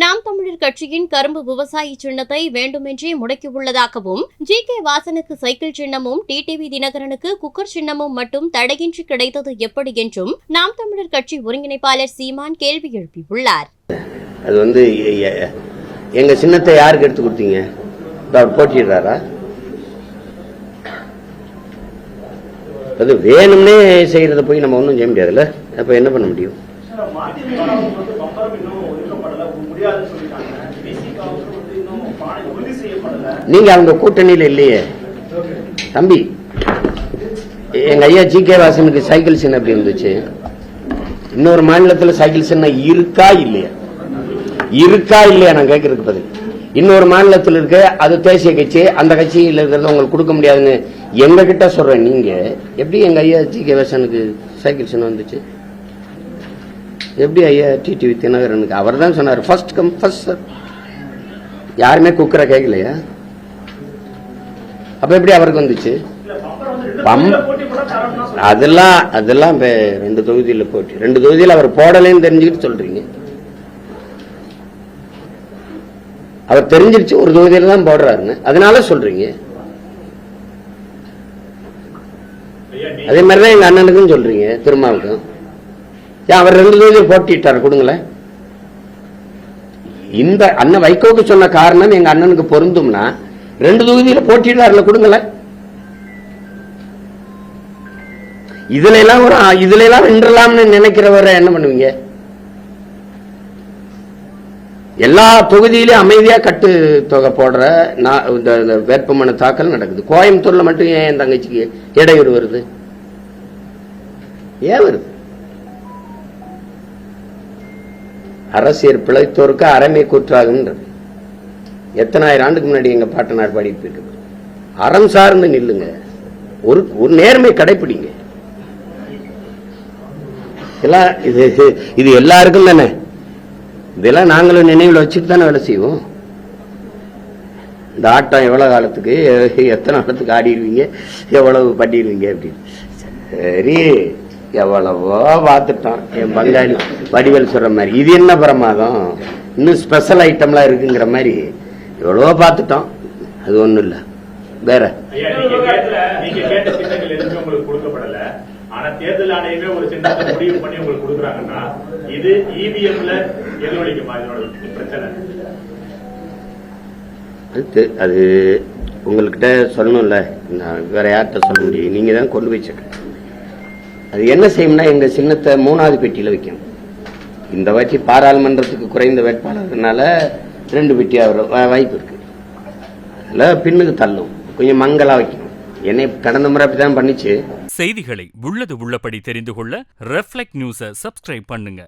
நாம் தமிழர் கட்சியின் கரும்பு விவசாயி சின்னத்தை வேண்டுமென்றே முடக்கியுள்ளதாகவும் ஜி கே வாசனுக்கு சைக்கிள் சின்னமும் டிடிவி தினகரனுக்கு குக்கர் சின்னமும் மட்டும் தடையின்றி கிடைத்தது எப்படி என்றும் நாம் தமிழர் கட்சி ஒருங்கிணைப்பாளர் சீமான் கேள்வி எழுப்பியுள்ளார். அது வந்து எங்க சின்னத்தை யாருக்கு எடுத்து கொடுத்தீங்க? அவர் போட்டிடுறாரா அது வேணும்னே செய்யறத போய் நம்ம ஒன்றும் செய்ய முடியாதுல்ல? அப்ப என்ன பண்ண முடியும்? நீங்க அவங்க கூட்டணியில இல்லையே. தம்பி எங்க ஐயா ஜி கே வாசனுக்கு சைக்கிள் சின்ன அப்படி இருந்துச்சு? இன்னொரு மாநிலத்துல சைக்கிள் சின்ன இருக்கா இல்லையா? இருக்கா இல்லையா நான் கேட்கறதுக்கு பதில். இன்னொரு மாநிலத்தில் இருக்க அது தேசிய கட்சி அந்த கட்சியில் இருக்கிறத உங்களுக்கு கொடுக்க முடியாதுன்னு எங்ககிட்ட சொல்றேன் நீங்க. எப்படி எங்க ஐயா ஜி கே வாசனுக்கு சைக்கிள் சின்ன வந்துச்சு? எப்படி ஐயா டிடிவி தினகரனுக்கு? அவர் தான் சொன்னார் ஃபர்ஸ்ட் கம் ஃபர்ஸ்ட் யாருமே குக்கரை கேட்கலையா அப்ப எப்படி அவருக்கு வந்துச்சு? பம்-. அதெல்லாம் அதெல்லாம் ரெண்டு தொகுதியில போட்டி. ரெண்டு தொகுதியில அவர் போடலைன்னு தெரிஞ்சுக்கிட்டு சொல்றீங்க. அவர் தெரிஞ்சிருச்சு ஒரு தொகுதியில தான் போடுறாருன்னு. அதனால சொல்றீங்க. அதே மாதிரிதான் எங்க அண்ணனுக்கும் சொல்றீங்க திருமாவுக்கும். அவர் ரெண்டு பேரும் போட்டிட்டார் கொடுங்களேன். இந்த அண்ணன் வைகோக்கு சொன்ன காரணம் எங்க அண்ணனுக்கு பொருந்தும்னா ரெண்டு தொகுதியில போட்டிடுறாருல கொடுங்களேன். இதுல எல்லாம் ஒரு இதுல எல்லாம் வென்றலாம்னு நினைக்கிறவரை என்ன பண்ணுவீங்க? எல்லா தொகுதியிலும் அமைதியா கட்டு தொகை போடுற நான் இந்த இந்த வேட்புமனு தாக்கல் நடக்குது. கோயம்புத்தூர்ல மட்டும் ஏன் என் தங்கச்சிக்கு இடையூறு வருது? ஏன் வருது? அரசியல் பிழைத்தோருக்கு அறமை கூற்றாகுன்றது எத்தனாயிரம் ஆண்டுக்கு முன்னாடி எங்க பாட்டனார் பாடிட்டு போயிட்டு அறம் சார்ந்து நில்லுங்க. ஒரு ஒரு நேர்மை கடைப்பிடிங்க. எல்லாம் இது இது எல்லாருக்கும் தானே? இதெல்லாம் நாங்களும் நினைவில் வச்சுட்டு தானே வேலை செய்வோம். இந்த ஆட்டம் எவ்வளவு காலத்துக்கு எத்தனை காலத்துக்கு ஆடிடுவீங்க எவ்வளவு பண்ணிடுவீங்க அப்படின்னு. சரி. எவ்வளவோ பார்த்துட்டோம் என் பங்காளி வடிவேல் சொல்ற மாதிரி. இது என்ன பிரமாதம்? இன்னும் ஸ்பெஷல் ஐட்டம்லாம் இருக்குங்கிற மாதிரி எவ்வளவோ பார்த்துட்டோம் அது ஒண்ணும் இல்ல. வேற? ஆனா தேர்தல் ஆணையமே ஒரு சின்னத்தை முடிவு பண்ணி உங்களுக்கு கொடுக்குறாங்கன்னா இது இவிஎம்ல எதிரொலிக்குமா இதனோட பிரச்சனை? அது அது உங்கள்கிட்ட சொல்லணும்ல. நான் வேற யார்கிட்ட சொல்ல முடியும்? நீங்க தான் கொண்டு போய் அது என்ன செய்யும்னா எங்க சின்னத்தை மூணாவது பெட்டியில வைக்கணும். இந்த வாட்டி பாராளுமன்றத்துக்கு குறைந்த வேட்பாளர்னால ரெண்டு பெட்டி அவர் வாய்ப்பு இருக்கு. அதில் பின்னுக்கு தள்ளும். கொஞ்சம் மங்களா வைக்கணும். என்னை கடந்த முறை அப்படிதான் பண்ணிச்சு. செய்திகளை உள்ளது உள்ளபடி தெரிந்து கொள்ள ரெஃப்ளெக்ட் நியூஸை சப்ஸ்கிரைப் பண்ணுங்க.